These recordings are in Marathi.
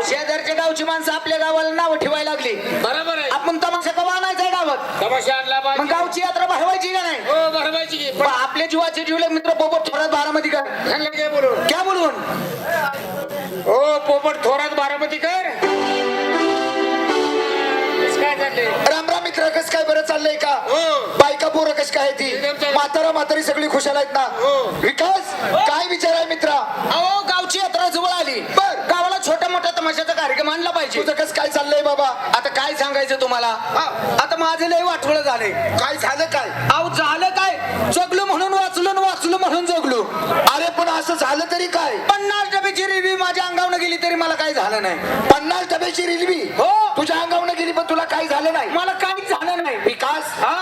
अहो शेजारच्या गावची माणसं आपल्या गावाला नाव ठेवायला लागली. बरोबर आहे. आपण तमाशा कवा आणायचा गावात? तमाशा आणला मग गावची यात्रा भरवायची का नाही? हो भरवायची की. पण आपले जीवाचे जीवले मित्र बोबत थोरात बारामती का ह्यांना काय बोलून. क्या बोलून. हो पोपट थोरात बारामती कर. काय मित्र कस काय बरं चाललंय का? हो. बायका पोरं कस काय ती. म्हातारा म्हातारी सगळी खुशाल आहेत ना? हो. विकास काय विचार आहे मित्रा? अहो गावची यात्रा जवळ आली. बर. गावाला छोटा मोठा तमाशाचा कार्यक्रम आणला पाहिजे. तुझं कस काय चाललंय बाबा? आता काय सांगायचं तुम्हाला? आता माझं लय वाटवळ झालंय काय झालं काय? अहो झालं काय? जगलो म्हणून वाचलो न वाचलो म्हणून जगलो. अरे पण असं झालं तरी काय? पन्नास डब्याची रेल्वे माझ्या अंगावर गेली तरी मला काही झालं नाही. पन्नास डब्याची रेल्वी हो. गेली पण तुला काही झालं नाही. मला काही झालं नाही. विकास हा?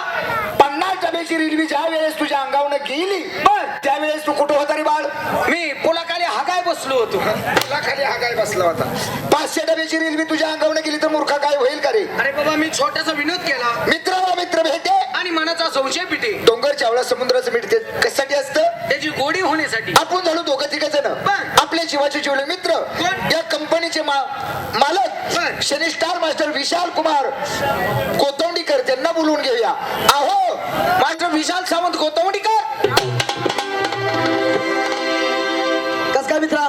पन्नास डब्याची रेल्वे ज्या वेळेस तुझ्या अंगावर गेली बर. त्यावेळेस तू कुठं होता रे बाळ? मी पुलाखाली हागाय बसलो होतो. तुला खाली हा काय बसला होता. पाचशे डब्याची रेल्वे तुझ्या अंगावर गेली तर मूर्खा काय होईल का रे? अरे बाबा मी छोटासा विनोद केला. मित्र वा मित्र भेटे. आणि मनाचा संशय पिटे. डोंगर चावला समुद्राचं मिळते कशासाठी असतं? त्याची गोडी होण्यासाठी. आपण झालो दोघं तिघ जण. बर. आपले जीवाचे जीवले मित्र? या कंपनीचे मा- बर. मालक शनी स्टार मास्टर विशाल कुमार कोतवंडीकर त्यांना बोलवून घेऊया. अहो मास्टर विशाल सावंत गोतवडीकर कस काय मित्रा?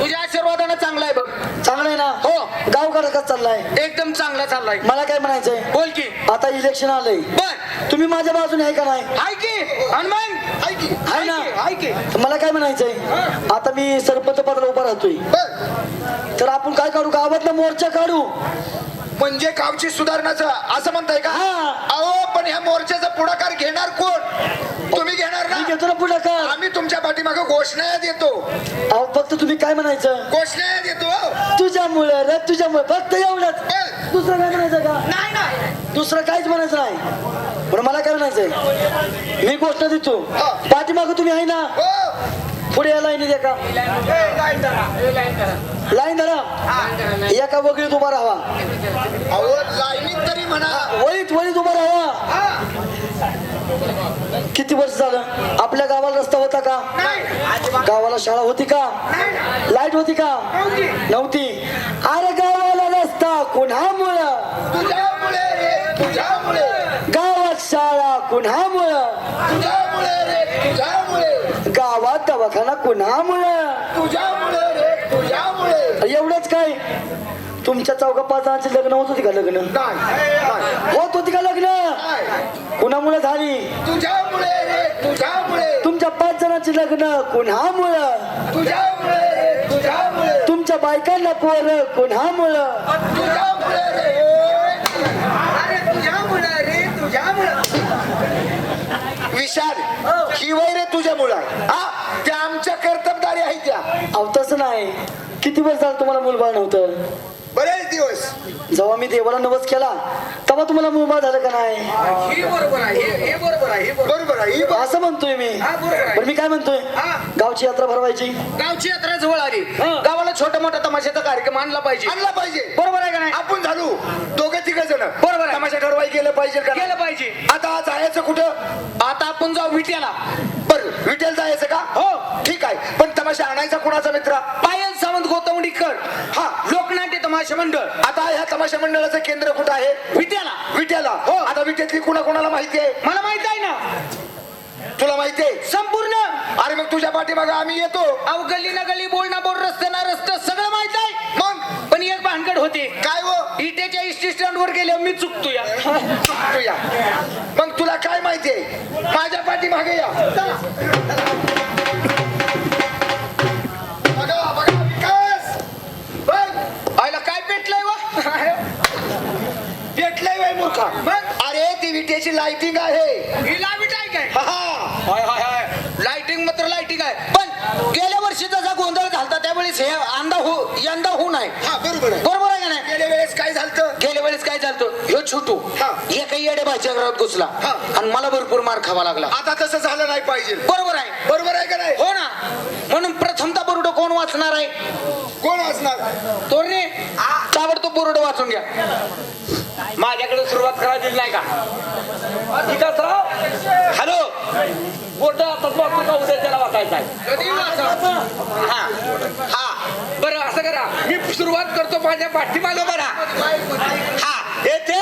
तुझ्या आशीर्वादानं चांगला आहे बघ. चांगलं आहे ना? हो. गाव कस चाललाय? एकदम चांगला चाललाय. मला काय म्हणायचंय? बोल की. आता इलेक्शन आलंय. बर. तुम्ही माझ्या बाजूने आहे का नाही? हाय की. हनुमान हाय की. आहे ना? हाय की. तर मला काय म्हणायचंय? आता मी सरपंच पदाला उभा राहतोय. तर आपण काय काढू गावातला मोर्चा काढू. म्हणजे गावची सुधारणाचं असं म्हणताय का? हा. अहो पण ह्या मोर्चाचा पुढाकार घेणार कोण? तुम्ही घेणार मी ना घेतो ना पुढाकार. आम्ही तुमच्या पाठीमागे घोषणा देतो. अहो फक्त तुम्ही काय म्हणायचं? घोषणा देतो. हो. तुझ्यामुळे रे तुझ्यामुळे. फक्त एवढंच. दुसरं काय म्हणायचं का? नाही ना दुसरं काहीच म्हणायचं नाही. पण मला काय म्हणायचंय? मी घोषणा देतो. पाठीमागं तुम्ही आहे ना? हो. पुढे या लाईनी द्या का लाईन धरा. एका वगळीत उभा लाईनीत तरी म्हणा. वळीत वळीत उभा राहावा किती वर्ष झालं? आपल्या गावाला रस्ता होता का? गावाला शाळा होती का? लाइट होती का? नव्हती. अरे गावाला रस्ता कुणामुळं? गावात शाळा कुणामुळं? गावात दवाखाना कुणामुळं? तुझ्यामुळे रे तुझ्यामुळे. एवढंच काय? तुमच्या चौका पाच जणांची लग्न होत होती का लग्न? होत होती का लग्न. कुणामुळे झाली? तुझ्यामुळे रे तुझ्यामुळे. तुमच्या पाच जणांची लग्न कुणामुळं? तुझ्यामुळे रे तुझ्यामुळे. तुमच्या बायकांना पोर कुणामुळं? तुझ्यामुळे रे. अरे तुझ्यामुळं रे तुझ्यामुळं. विशाल ही वय रे तुझ्यामुळं हा? त्या आमच्या कर्तबदारी आहे त्या. अहो तसं नाही. किती वर्ष झालं तुम्हाला मुलबाळ नव्हतं? बरेच दिवस. जेव्हा मी देवाला नवस केला तेव्हा तुम्हाला मुलबाळ झालं का नाही? हे बरोबर आहे हे- हे बरोबर आहे हे बरोबर. बरोबर आहे ही बा- असं म्हणतोय मी. हा. पण मी काय म्हणतोय? हा. गावची यात्रा भरवायची. गावची यात्रा जवळ आली. हा. गावाला छोटा मोठा तमाशाचा कार्यक्रम आणला पाहिजे. आणला पाहिजे. बरोबर आहे का नाही? आपण झालो. दोघं तिघ जण. बरोबर आहे. तमाशा ठरवाय गेलं पाहिजे का? केलं पाहिजे. आता जायचं कुठं? आता आपण जाऊ विट्याला. बर विटेल जायचं का? हो. ठीक आहे. पण तमाशा आणायचा कुणाचा मित्र? पायल सावंत गोतवडीकर हा. तमाशा मंडळ. आता ह्या तमाशा मंडळाचं केंद्र कुठं आहे? विट्याला विट्याला हो. आता विट्यातली कुणा कोणाला माहिती आहे? मला माहीत आहे ना. तुला माहिती आहे? संपूर्ण. अरे मग तुझ्या पाठीमागे आम्ही येतो. अव गल्ली ना गल्ली बोल ना बोल रस्ते ना रस्ते सगळं माहीत आहे. मग? पण एक भानगड होते. काय हो? इटेच्या इस्टी स्टँड वर गेले मी चुकतो या तू या मग तुला काय माहिती आहे? माझ्या पाठीमागे या. मूर्खा. अरे ती विट्याची लाइटिंग आहे. ही लावीट आहे काय? हा, हा. हाय हाय हाय. लाइटिंग मात्र लाइटिंग आहे. पण गेल्या वर्षी जसा गोंधळ घालता त्यावेळेस हे अंदा हो यंदा होऊ नये. हा बरोबर आहे. बरोबर आहे का नाही? गेल्या वेळेस काय झालं गेल्या वेळेस काय झालं ह्यो छोटू. हा. एका येडे घरात घुसला. हा. आणि मला भरपूर मार खावा लागला. आता तसं झालं नाही पाहिजे. बरोबर आहे. बरोबर आहे का नाही? हो ना. म्हणून प्रथमता बोरुड कोण वाचणार आहे? कोण असणार तोरणे ताबडतोब बोरुड वाचून घ्या. माझ्याकडे सुरुवात करायची नाही का? विकासराव हॅलो बोट आता का उद्या त्याला वाचायचा आहे. हा हा. बरं असं करा. मी सुरुवात करतो माझ्या पाठीमागे बरा हा येते.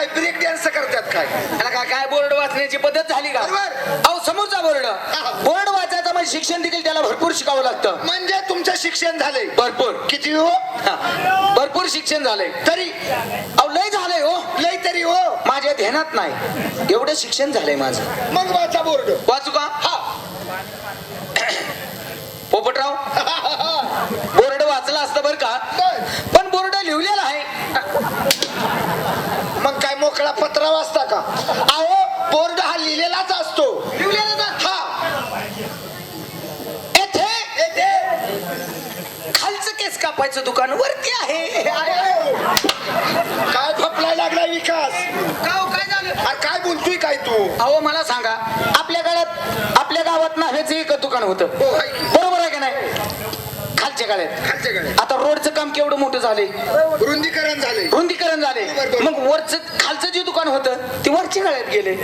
काय? ब्रेक डान्स करतात काय? त्याला काय काय बोर्ड वाचण्याची पद्धत झाली का? बरोबर. अहो समोरचा बोर्ड. बोर्ड वाचायचं म्हणजे शिक्षण देखील त्याला भरपूर शिकावं लागतं. म्हणजे तुमचं शिक्षण झालंय. भरपूर. किती हो? हा. भरपूर शिक्षण झालंय. तरी. अहो लय झालंय हो. लय तरी हो. माझ्या ध्यानात नाही. एवढं शिक्षण झालंय माझं. मग वाचा बोर्ड. वाचू का? हा. पोपटराव बोर्ड वाचला असतं बरं का पण बोर्ड लिहिलेला आहे मग काय मोकळा पत्रा वाचता का? अहो बोर्ड हा लिहिलेलाच असतो. हा. येथे खालचं केस कापायचं दुकान वरती आहे. काय फपलाय लागला विकास? हो, काय झालं? अरे काय बोलतोय काय तू? अहो मला सांगा आपल्या गावात आपल्या गावात नाव्याचं एक दुकान होतं. हो. बरोबर आहे का नाही? खालच्या गाड्या आता रोडचं काम केवढं मोठं झालंय? रुंदीकरण झाले रुंदीकरण झाले. मग वरचं खालचं जे दुकान होतं ते वरच्या गाड्यात गेले.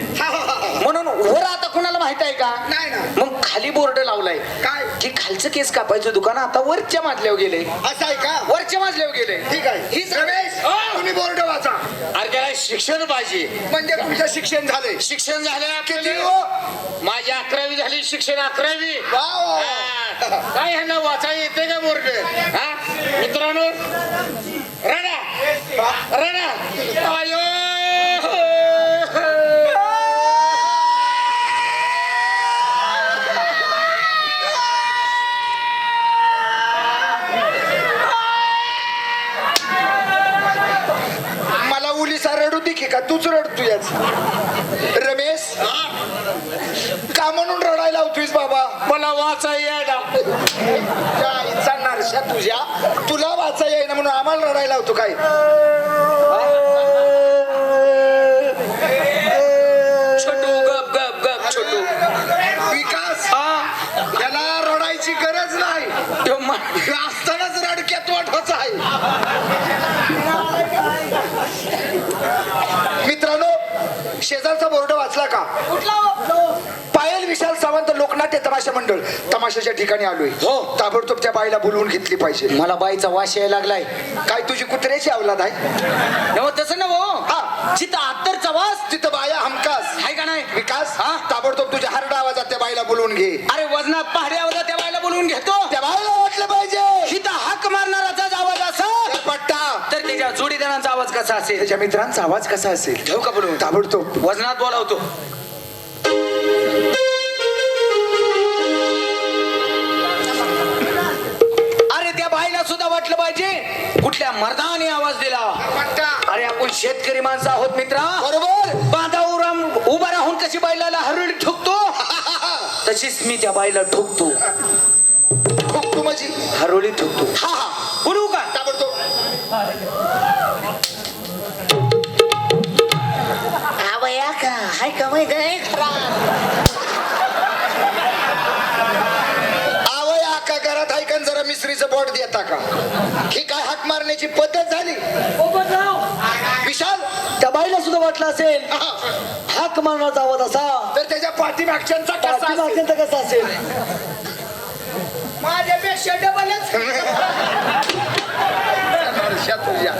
म्हणून वर आता कुणाला माहीत आहे का? नाही ना. मग खाली बोर्ड लावलाय. काय? की खालचं केस कापायचं दुकान आता वरच्या माजल्यावर गेले. असं आहे का? वरच्या माजल्यावर गेले. ठीक आहे. ही रमेश तुम्ही बोर्ड वाचा. अरे त्याला शिक्षण पाहिजे. म्हणजे तुमचं शिक्षण झालंय. शिक्षण झालं किती हो? माझी अकरावी झाली शिक्षण अकरावी. वा, वा. हा. काय ह्यांना वाचा येते का बोर्ड? हा? मित्रांनो रणा रणा आयो! मला उलीसा रडू दे की का? तूच रडतो याच. रमेश? का म्हणून रडायला लावतोयस बाबा. मला वाचा त्या आईचा नारशा तुझ्या. तुला वाचा येईना म्हणून आम्हाला रडायला लावतो काय? छोटू गप गप गप छोटू. विकास हा. याला रडायची गरज नाही. तो मा- हे असतानाच रडक्यात वाटवाच आहे मित्रांनो शेजारचा बोर्ड वाचला का? पायल विशाल सावंत लोकनाट्य तमाशा मंडळ. तमाशाच्या ठिकाणी आलोय. हो. ताबडतोब त्या बाईला बोलवून घेतली पाहिजे. मला बाईचा वास यायला लागलाय. काय तुझी कुत्र्याची अवलाद आहे? नव तसं नव हा. जिथं आत्तरचा वास तिथं बाया हमकास आहे का नाही? विकास? हा? ताबडतोब तुझ्या हरडा आवाजात त्या बाईला बोलवून घे. अरे वजनात पहाड्यावर त्या बाईला बोलवून घेतो. त्या बाईला वाटलं पाहिजे. हिथं हाक मारणाराचाच त्याच्या जोडीदारांचा आवाज कसा असेल? त्याच्या मित्रांचा आवाज कसा असेल? घेऊ का बोलवून ताबडतोब. वजनात बोलावतो. अरे त्या बाईला सुद्धा वाटलं पाहिजे. कुठल्या मर्दाने आवाज दिला? अरे आपण शेतकरी माणसं आहोत मित्रा. बरोबर. बांधा उराम उभा राहून कशी बाईला हरळी ठोकतो? तशीच मी त्या बाईला ठोकतो. खूप तू माझी हरोळी ठोकतो. हा हा. बोलू का? ताबडतोब आवया का हाय का माहीत आहे आवय आका घरात ऐकन जरा मिसरीचं बोट देता का ही काय हाक मारण्याची पद्धत झाली विशाल त्या बाईला सुद्धा वाटलं असेल हा. हाक मारण्याचा आवाज असा तर त्याच्या पाठीमागच्यांचा कसा असेल? पाठीमागच्यांचा कसा असेल माझ्यापेक्षा डबलच वर्षा तुझ्या.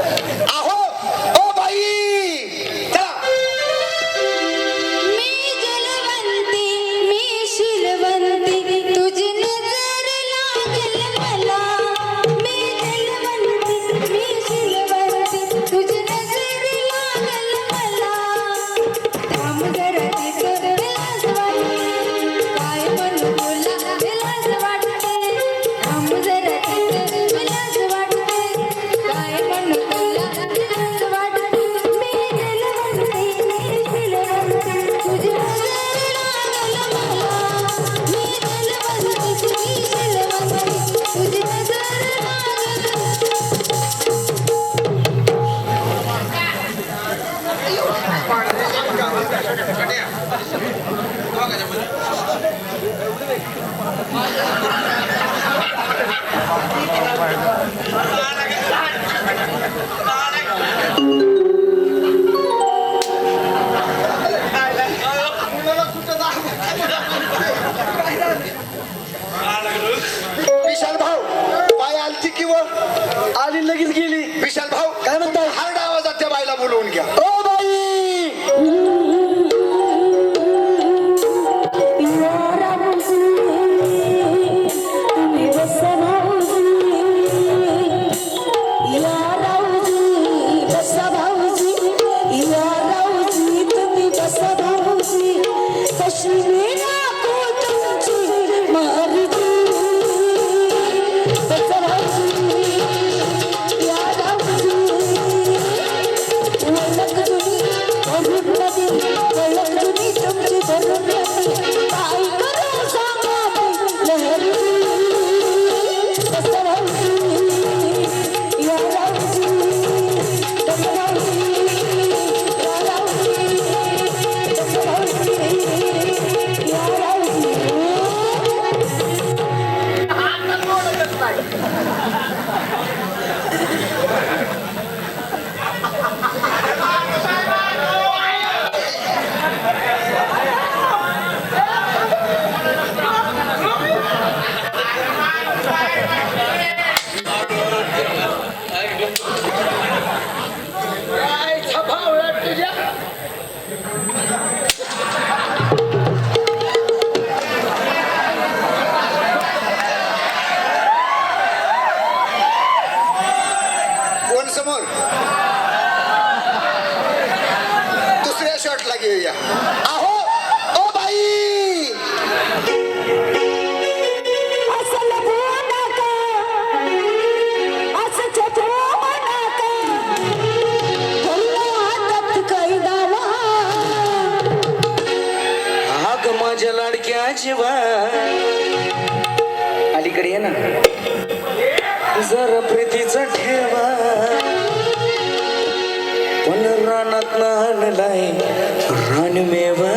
कोण लाडक्या जीवा अलीकडे ये ना. जर प्रीतीचा ठेवा. पण रानात आणलाय रानमेवा.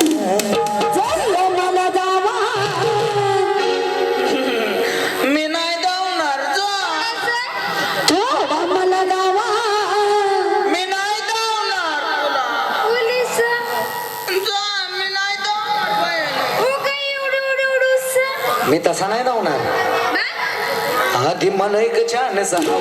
मी तसा नाही धावणार हा? आधी मला एक छान सांगा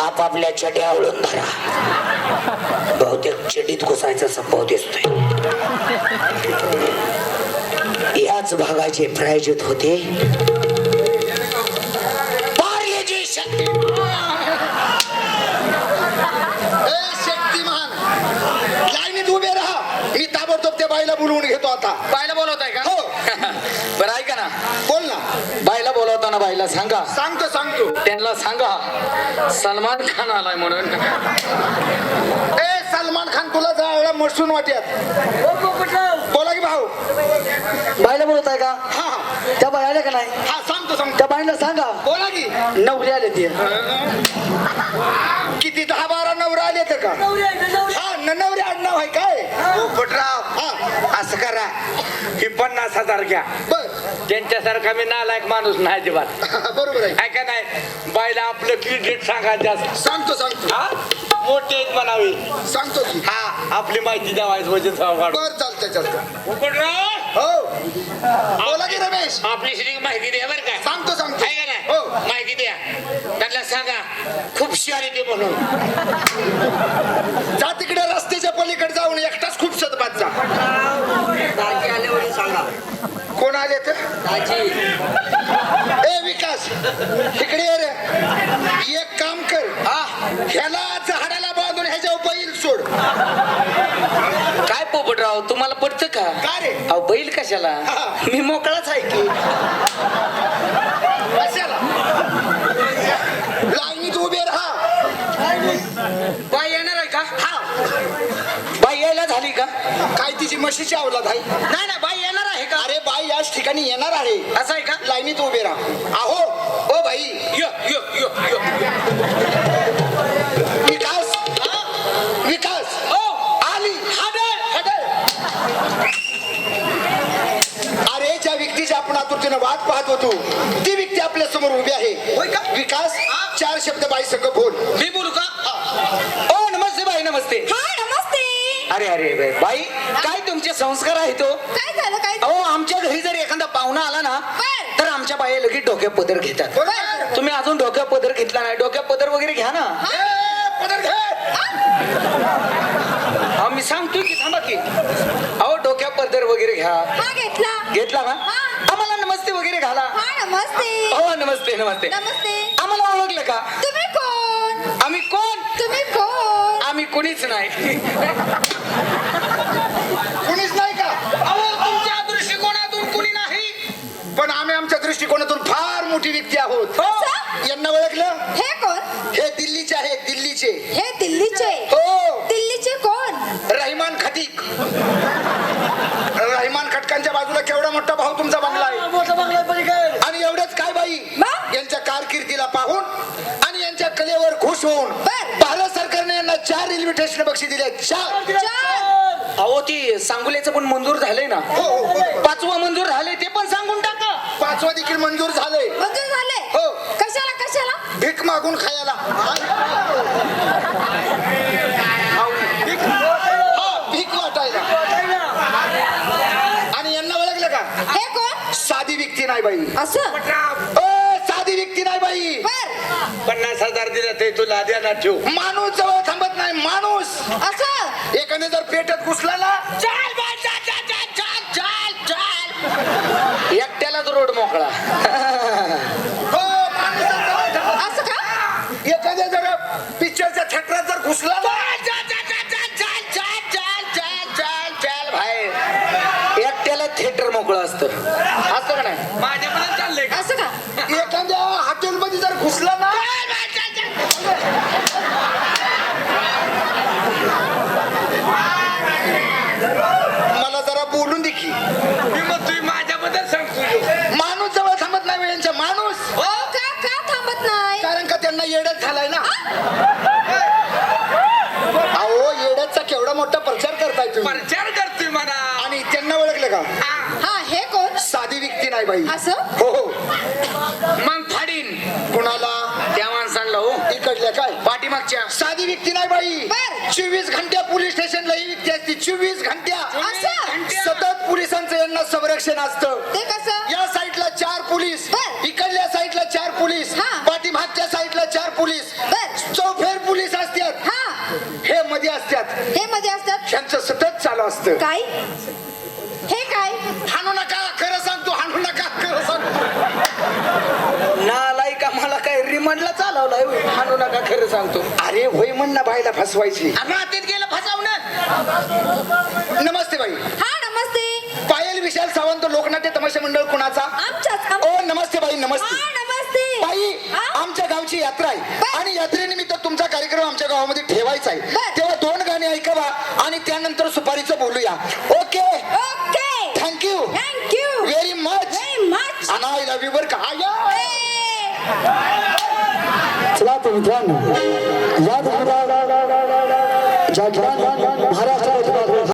आपापल्या चटी आवळून धरा बहुतेक चटीत घुसायचा संभव दिसतोय. याच भागाचे प्रायोजित होते उभे राहा. मी ताबडतोब त्या बाईला बोलवून घेतो आता. बायला बोलवताय का? हो. बरं ऐका ना बोल ना बायला बोलवताना बाईला सांगा. सांगतो सांगतो. त्यांना सांगा. सलमान खान आलाय म्हणून. ए सलमान खान तुला जायला मसून वाट्यात. बोला की भाऊ. बाईला बोलत आहे का? हा हा. त्या बाई आल्या का नाही? हा सांगतो सांगतो. त्या बाईला सांगा. बोला की. नवरी आले ती किती दहा बारा नवरा आले तर का? हा न- नवरे आडनाव आहे काय? पोपटराव हा. असं करा. ही पन्नास हजार घ्या. बर. त्यांच्यासारखा मी नालायक माणूस नाही अजिबात. बरोबर आहे. ऐका नाही? बायला आपलं क्रेडिट सांगा जास्त. सांगतो सांगतो. हा? मोठे आहेत म्हणावे. सांगतो की. हा आपली माहिती द्यावायचं म्हणजे जाऊ काढू बर चालतंय चालतंय. पोपटराव हो. बोला की रमेश. आपली श्री माहिती द्या बरं का. सांगतो सांगतो. आहे का नाही? हो. माहिती द्या. त्यांना सांगा. खूप हुशार ते म्हणून. जा तिकडे रस्त्याच्या पलीकडे जाऊन एकटाच खूप सदबात जा. दाजी आल्यावर सांगा. कोण आले तर? दाजी ए विकास इकडे ये रे. एक काम कर. हा. ह्याला झाडाला बांधून ह्याच्या बैल सोड. काय पोपटराव तुम्हाला पडतं का? का रे? अहो बैल कशाला? हा. मी मोकळाच आहे की कशाला लाईनीत उभे राहा बाई येणार आहे का हा बाई यायला झाली का तिची म्हशीची अवलाद आहे. नाही ना बाई येणार आहे का? अरे बाई याच ठिकाणी येणार आहे. असं आहे का? लाईनीत उभे राहा. अहो ओ बाई. यो यो यो यो. विकास. विकास. ओ. आली. हाडळ हटल. अरे ज्या व्यक्तीच्या आपण आतुरतेनं वाट पाहत होतो ती व्यक्ती आपल्यासमोर उभी आहे. होय का? विकास चार शब्द बाई संग बोल. मी बोलू का? ओ नमस्ते बाई नमस्ते. हा नमस्ते अरे अरे बाई, बाई काय तुमचे संस्कार आहे तो काय झालं काय अहो आमच्या घरी जर एखादा पाहुणा आला ना बर. तर आमच्या बाई लगेच डोक्यात पदर घेतात. बर. तुम्ही अजून डोक्यात पदर घेतला नाही डोक्यात पदर वगैरे घ्या ना. ए, पदर घे. अहो, मी सांगतोय की थांबा की. अहो डोक्यात पदर वगैरे घ्या. हा घेतला. घेतला का? हा. आम्हाला नमस्ते वगैरे घाला. हा नमस्ते. हो नमस्ते नमस्ते. नमस्ते. आम्हाला ओळखलं का? तुम्ही कोण? आम्ही कोण? आम्ही कोणीच नाही कुणीच नाही का? अहो तुमच्या दृष्टिकोनातून कुणी नाही. पण आम्ही आमच्या दृष्टिकोनातून फार मोठी व्यक्ती आहोत. हो. यांना ओळखलं? हे कोण? हे दिल्लीचे आहेत दिल्लीचे. हे दिल्लीचे? हो. दिल्लीचे कोण? रहिमान खटिक. रहिमान खटकांच्या बाजूला केवढा मोठा भाऊ तुमचा बंगला आहे. मोठा बंगला पलीकडे. आणि एवढंच काय बाई? मग? यांच्या कारकिर्दीला पाहून आणि यांच्या कलेवर खुश होऊन बर. चार रेल्वे स्टेशन बक्षीस दिले चार. अहो ती सांगोल्याचं पण मंजूर झालंय ना? हो, हो, हो. पाचवं मंजूर झालंय ते पण सांगून टाका. पाचवा देखील मंजूर झाले मंजूर झाले हो. कशाला कशाला? भीक मागून खायला. भीक हा, भीक वाटायला. आणि यांना ओळखलं का? हे कोण? साधी व्यक्ती नाही बाई. असं? साधी व्यक्ती नाही बाई. पन्नास हजार दिले ते तुला द्या ना ठेव. माणूस जवळ थांबत नाही माणूस. असं? एखाद्या जर पेटत घुसला ना चाल बाई, चाल, चाल, चाल, चाल, चाल, चाल. एकट्यालाच रोड मोकळा. हो माणूस जर जवळ थांबत- असं का? एखाद्या जर पिक्चरच्या थिएटरात जर घुसला ना घुसला ना. मला जरा बोलून दे की. मी मग तुम्ही माझ्याबद्दल सांगतो. माणूस जवळ थांबत नाही बा यांच्या माणूस. हो का? का थांबत नाही? कारण का त्यांना येड्यात झालाय ना. अहो येड्याचा केवढा मोठा प्रचार करताय तुम्ही. प्रचार करतोय म्हणा. आणि त्यांना ओळखलं का? हा हे कोण? साधी व्यक्ती नाही बाई. असं? हो हो. मग फाडीन. कुणाला? त्या माणसांना हो. इकडल्या काय? पाठीमागच्या. साधी व्यक्ती नाही बाई. बर. चोवीस घंट्या पोलीस स्टेशनला ही व्यक्ती असते. चोवीस घंट्या. असं? सतत पोलिसांचं यांना संरक्षण असतं. ते कसं? या साईडला चार पोलीस. बर. इकडल्या साईडला चार पोलीस. हा. पाठीमागच्या साईडला चार पोलीस. बर. चौफेर पोलीस असतात. हा. हे मध्ये असतात. हे मध्ये असतात? यांचं सतत चालू असतं. काय? हे काय? हाणू नका खरं सांगतो हाणू नका खरं सांगतो नालाई का मला काय चालवलाय होय. हाणू नका खरं सांगतो. अरे होय म्हण ना बाईला फसवायची. मातीत गेलं फसावणं. नमस्ते बाई. हा नमस्ते. पायल विशाल सावंत लोकनाट्य तमाशा मंडळ कुणाचा? आमच्याच आम- ओ नमस्ते बाई हा नमस्ते. नमस्ते बाई हा? आमच्या गावची यात्रा आहे. बर. आणि यात्रेनिमित्त तुमचा कार्यक्रम आमच्या गावामध्ये ठेवायचा आहे. बर. तेव्हा दोन गाणी ऐकावा आणि त्यानंतर सुपारीचं बोलूया. Okay? Okay. Thank you thank you very much very much आणि आय लव्ह यू बर का? आय ध्यान याद होगा जागरण महाराष्ट्र